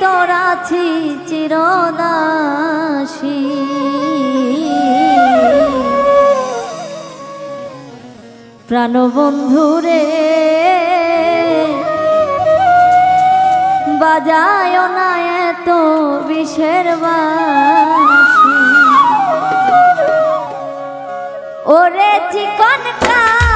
তোরাছি চিরদাসী। প্রাণবন্ধুরে বাজায় না এত বিষের ওরে চিকন কা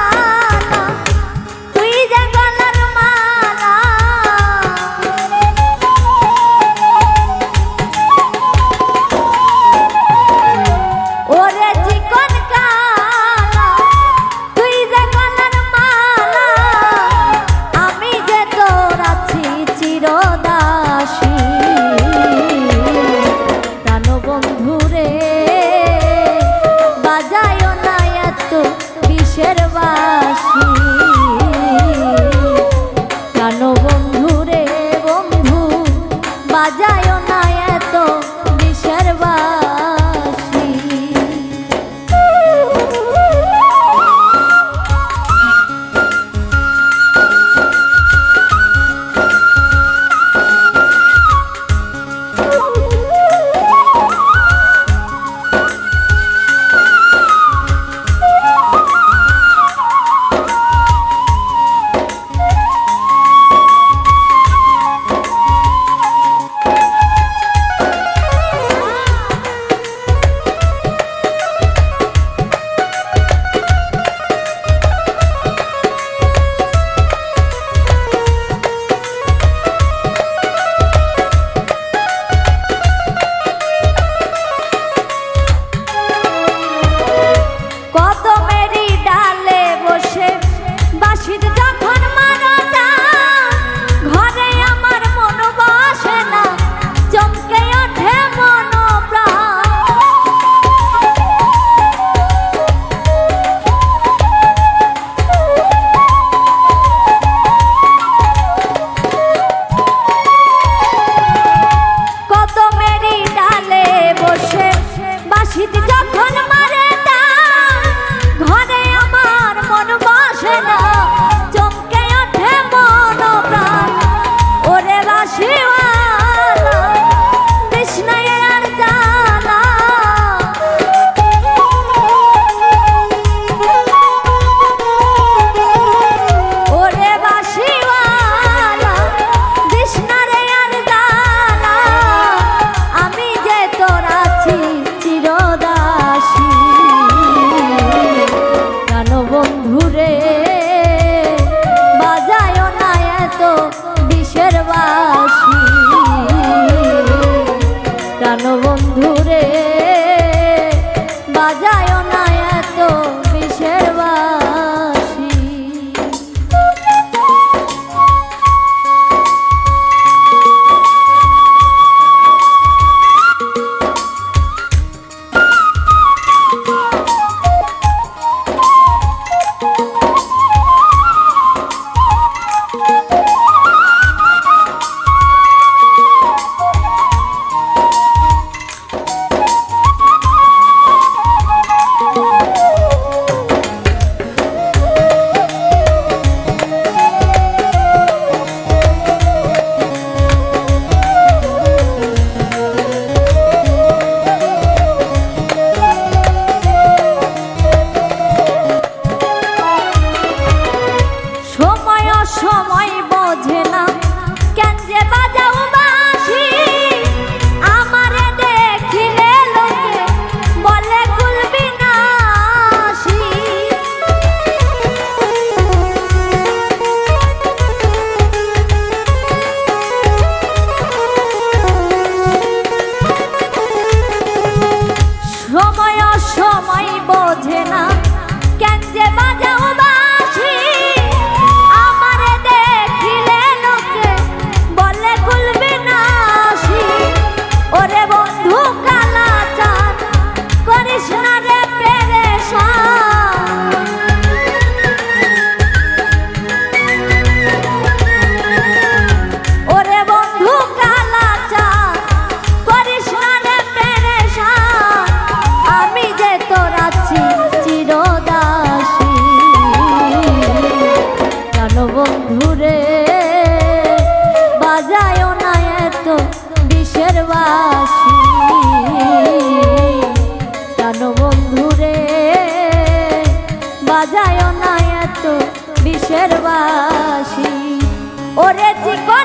গঠন বাজায় না এত বিষের বাসি ওরে চিকন কা